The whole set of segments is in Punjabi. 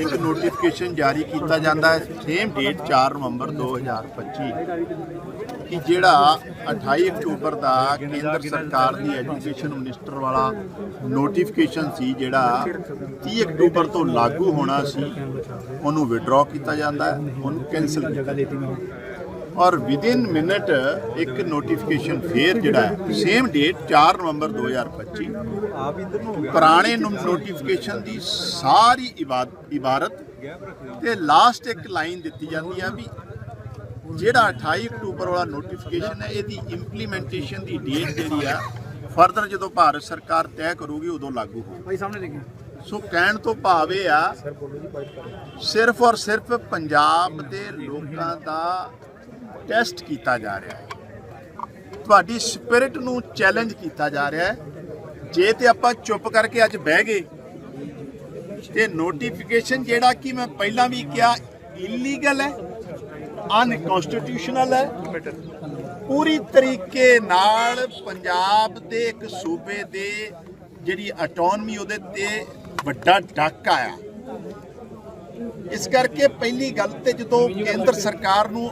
ਇੱਕ ਨੋਟੀਫਿਕੇਸ਼ਨ ਜਾਰੀ ਕੀਤਾ ਜਾਂਦਾ ਹੈ ਸੇਮ ਡੇਟ 4 ਨਵੰਬਰ 2025 ਕਿ ਜਿਹੜਾ 28 ਅਕਤੂਬਰ ਦਾ ਕੇਂਦਰ ਸਰਕਾਰ ਦੀ ਐਜੂਕੇਸ਼ਨ ਮਿਨਿਸਟਰ ਵਾਲਾ ਨੋਟੀਫਿਕੇਸ਼ਨ ਸੀ, ਜਿਹੜਾ 30 ਅਕਤੂਬਰ ਤੋਂ ਲਾਗੂ ਹੋਣਾ ਸੀ, ਉਹਨੂੰ ਵਿਡਰਾਅ ਕੀਤਾ ਜਾਂਦਾ ਹੈ, ਉਹਨੂੰ ਕੈਨਸਲ ਕੀਤਾ ਜਾਂਦਾ ਹੈ। ਔਰ ਵਿਦਿਨ ਮਿੰਟ ਇੱਕ ਨੋਟੀਫਿਕੇਸ਼ਨ ਫੇਰ ਜਿਹੜਾ ਹੈ ਸੇਮ ਡੇਟ 4 ਨਵੰਬਰ 2025 ਪੁਰਾਣੇ ਨੋਟੀਫਿਕੇਸ਼ਨ ਦੀ ਸਾਰੀ ਇਬਾਰਤ ਤੇ ਲਾਸਟ ਇੱਕ ਲਾਈਨ ਦਿੱਤੀ ਜਾਂਦੀ ਆ ਵੀ ਜਿਹੜਾ 28 ਅਕਤੂਬਰ ਵਾਲਾ ਨੋਟੀਫਿਕੇਸ਼ਨ ਹੈ ਇਹਦੀ ਇੰਪਲੀਮੈਂਟੇਸ਼ਨ ਦੀ ਡੇਟ ਜਿਹੜੀ ਆ ਫਰਦਰ ਜਦੋਂ ਭਾਰਤ ਸਰਕਾਰ ਤੈਅ ਕਰੂਗੀ ਉਦੋਂ ਲਾਗੂ ਹੋਊ। ਭਾਈ ਸਾਹਮਣੇ ਦੇਖੇ। ਸੋ ਕਹਿਣ ਤੋਂ ਭਾਵ ਇਹ ਆ ਸਿਰਫ ਔਰ ਸਿਰਫ ਪੰਜਾਬ ਦੇ ਲੋਕਾਂ ਦਾ ਟੈਸਟ ਕੀਤਾ ਜਾ ਰਿਹਾ ਹੈ। ਤੁਹਾਡੀ ਸਪਿਰਿਟ ਨੂੰ ਚੈਲੰਜ ਕੀਤਾ ਜਾ ਰਿਹਾ ਹੈ। ਜੇ ਤੇ ਆਪਾਂ ਚੁੱਪ ਕਰਕੇ ਅੱਜ ਬਹਿ ਗਏ, ਤੇ ਨੋਟੀਫਿਕੇਸ਼ਨ ਜਿਹੜਾ ਕਿ ਮੈਂ ਪਹਿਲਾਂ ਵੀ ਕਿਹਾ ਇਲੀਗਲ ਹੈ ਅਨਕਨਸਟੀਟਿਊਸ਼ਨਲ ਹੈ, ਪੂਰੀ ਤਰੀਕੇ ਨਾਲ ਪੰਜਾਬ ਦੇ ਇੱਕ ਸੂਬੇ ਦੇ ਜਿਹੜੀ ਆਟੋਨਮੀ ਉਹਦੇ ਤੇ ਵੱਡਾ ਡਾਕਾ ਆਇਆ ਇਸ ਕਰਕੇ ਪਹਿਲੀ ਗੱਲ ਤੇ ਜਦੋਂ ਕੇਂਦਰ ਸਰਕਾਰ ਨੂੰ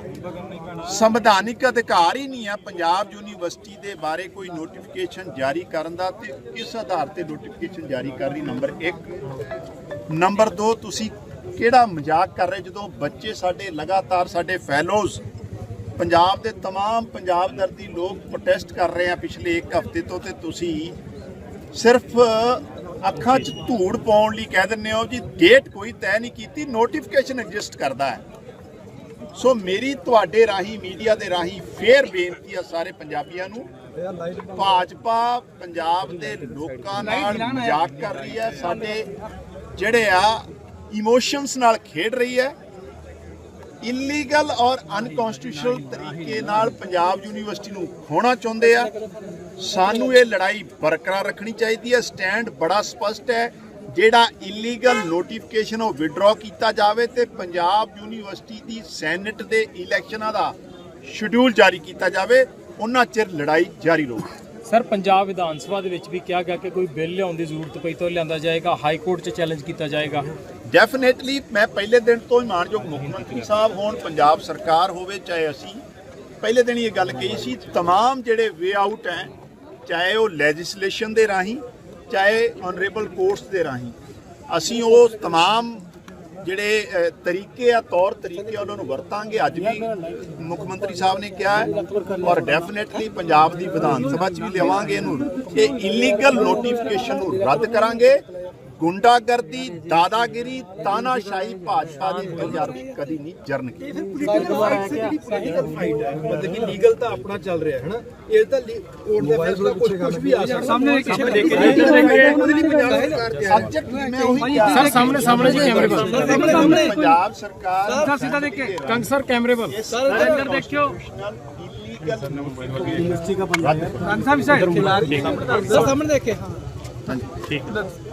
ਸੰਵਿਧਾਨਿਕ ਅਧਿਕਾਰ ਹੀ ਨਹੀਂ ਆ ਪੰਜਾਬ ਯੂਨੀਵਰਸਿਟੀ ਦੇ ਬਾਰੇ ਕੋਈ ਨੋਟੀਫਿਕੇਸ਼ਨ ਜਾਰੀ ਕਰਨ ਦਾ ਤੇ ਕਿਸ ਆਧਾਰ ਤੇ ਨੋਟੀਫਿਕੇਸ਼ਨ ਜਾਰੀ ਕਰ ਰਹੀ ਨੰਬਰ 1 ਨੰਬਰ 2 ਤੁਸੀਂ ਕਿਹੜਾ ਮਜ਼ਾਕ ਕਰ ਰਹੇ ਜਦੋਂ ਬੱਚੇ ਸਾਡੇ ਲਗਾਤਾਰ ਸਾਡੇ ਫੈਲੋਜ਼ ਪੰਜਾਬ ਦੇ तमाम ਪੰਜਾਬ ਦਰਦੀ ਲੋਕ ਪ੍ਰੋਟੈਸਟ ਕਰ ਰਹੇ ਆ ਪਿਛਲੇ 1 ਹਫ਼ਤੇ ਤੋਂ ਤੇ ਤੁਸੀਂ ਸਿਰਫ ਅੱਖਾਂ 'ਚ ਧੂੜ ਪਾਉਣ ਲਈ ਕਹਿ ਦਿੰਦੇ ਹੋ ਜੀ ਡੇਟ ਕੋਈ ਤੈਅ ਨਹੀਂ ਕੀਤੀ ਨੋਟੀਫਿਕੇਸ਼ਨ ਐਗਜ਼ਿਸਟ ਕਰਦਾ ਹੈ। ਸੋ ਮੇਰੀ ਤੁਹਾਡੇ ਰਾਹੀਂ ਮੀਡੀਆ ਦੇ ਰਾਹੀਂ ਫੇਰ ਬੇਨਤੀ ਆ ਸਾਰੇ ਪੰਜਾਬੀਆਂ ਨੂੰ। ਭਾਜਪਾ ਪੰਜਾਬ ਦੇ ਲੋਕਾਂ ਨਾਲ ਮਜ਼ਾਕ ਕਰ ਰਹੀ ਹੈ, ਸਾਡੇ ਜਿਹੜੇ ਆ ਇਮੋਸ਼ਨਸ ਨਾਲ ਖੇਡ ਰਹੀ ਹੈ। ਇਲੀਗਲ ਔਰ ਅਨਕਨਸਟੀਟਿਊਸ਼ਨਲ ਤਰੀਕੇ ਨਾਲ ਪੰਜਾਬ ਯੂਨੀਵਰਸਿਟੀ ਨੂੰ ਖੋਣਾ ਚਾਹੁੰਦੇ ਆ। ਸਾਨੂੰ ਇਹ ਲੜਾਈ ਬਰਕਰਾਰ ਰੱਖਣੀ ਚਾਹੀਦੀ ਹੈ ਸਟੈਂਡ ਬੜਾ ਸਪਸ਼ਟ ਹੈ ਜਿਹੜਾ ਇਲੀਗਲ ਨੋਟੀਫਿਕੇਸ਼ਨ ਉਹ ਵਿਡਰਾਅ ਕੀਤਾ ਜਾਵੇ ਤੇ ਪੰਜਾਬ ਯੂਨੀਵਰਸਿਟੀ ਦੀ ਸੈਨੇਟ ਦੇ ਇਲੈਕਸ਼ਨਾਂ ਦਾ ਸ਼ਡਿਊਲ ਜਾਰੀ ਕੀਤਾ ਜਾਵੇ ਉਹਨਾਂ ਚਿਰ ਲੜਾਈ ਜਾਰੀ ਰਹੂਗੀ ਸਰ ਪੰਜਾਬ ਵਿਧਾਨ ਸਭਾ ਦੇ ਵਿੱਚ ਵੀ ਕਿਹਾ ਗਿਆ ਕਿ ਕੋਈ ਬਿੱਲ ਲਿਆਉਣ ਦੀ ਜ਼ਰੂਰਤ ਪਈ ਤਾਂ ਲਿਆਂਦਾ ਜਾਏਗਾ ਹਾਈ ਕੋਰਟ 'ਚ ਚੈਲੰਜ ਕੀਤਾ ਜਾਏਗਾ ਡੈਫੀਨੇਟਲੀ ਮੈਂ ਪਹਿਲੇ ਦਿਨ ਤੋਂ ਹੀ ਮਾਨਯੋਗ ਮੁੱਖ ਮੰਤਰੀ ਸਾਹਿਬ ਹੋਣ ਪੰਜਾਬ ਸਰਕਾਰ ਹੋਵੇ ਚਾਹੇ ਅਸੀਂ ਪਹਿਲੇ ਦਿਨ ਹੀ ਇਹ ਗੱਲ ਕਹੀ ਸੀ तमाम ਜਿਹੜੇ ਵੇ ਆਊਟ ਹੈ ਚਾਹੇ ਉਹ ਲੈਜਿਸਲੇਸ਼ਨ ਦੇ ਰਾਹੀਂ ਚਾਹੇ ਆਨਰੇਬਲ ਕੋਰਟਸ ਦੇ ਰਾਹੀਂ ਅਸੀਂ ਉਹ तमाम ਜਿਹੜੇ ਅ, ਤਰੀਕੇ ਆ ਤੌਰ ਤਰੀਕੇ ਉਹਨਾਂ ਨੂੰ ਵਰਤਾਂਗੇ ਅੱਜ ਵੀ ਮੁੱਖ ਮੰਤਰੀ ਸਾਹਿਬ ਨੇ ਕਿਹਾ ਹੈ ਔਰ ਡੈਫੀਨੇਟਲੀ ਪੰਜਾਬ ਦੀ ਵਿਧਾਨ ਸਭਾ 'ਚ ਵੀ ਲਿਆਵਾਂਗੇ ਇਹਨੂੰ ਇਹ ਇਲੀਗਲ ਨੋਟੀਫਿਕੇਸ਼ਨ ਨੂੰ ਰੱਦ ਕਰਾਂਗੇ ਗੁੰਡਾਗਰਦੀ ਦਾਦਾਗਿਰੀ ਤਾਨਾਸ਼ਾਹੀ ਭਾਜਪਾ ਦੀ ਪੰਜਾਬੀ ਕਦੀ ਨਹੀਂ ਜਰਨ ਕੀਤੀ। ਮਤਲਬ ਕਿ ਲੀਗਲ ਤਾਂ ਆਪਣਾ ਚੱਲ ਰਿਹਾ ਹੈ ਨਾ ਇਹ ਤਾਂ ਕੋਰਟ ਦਾ ਫੈਸਲਾ ਕੁਝ ਕੁਝ ਵੀ ਆ ਸਕਦਾ। ਸਾਹਮਣੇ ਦੇਖੇ ਉਹਦੇ ਲਈ ਪੰਜਾਬ ਸਰਕਾਰ ਤਿਆਰ ਹੈ। ਸਬਜੈਕਟ ਮੈਂ ਉਹੀ ਕਿਹਾ ਸਰ ਸਾਹਮਣੇ ਸਾਹਮਣੇ ਜੀ ਕੈਮਰੇ ਵੱਲ ਪੰਜਾਬ ਸਰਕਾਰ ਸਿੱਧਾ ਸਿੱਧਾ ਦੇਖ। ਕੇ ਕੰਗ ਸਰ ਕੈਮਰੇ ਵੱਲ। ਅੰਦਰ ਦੇਖਿਓ। ਇਲੀਗਲ ਕੰਨ ਸਾਹਿਬ ਸਾਈਡ ਸਾਹਮਣੇ ਦੇਖੇ। ਹਾਂ।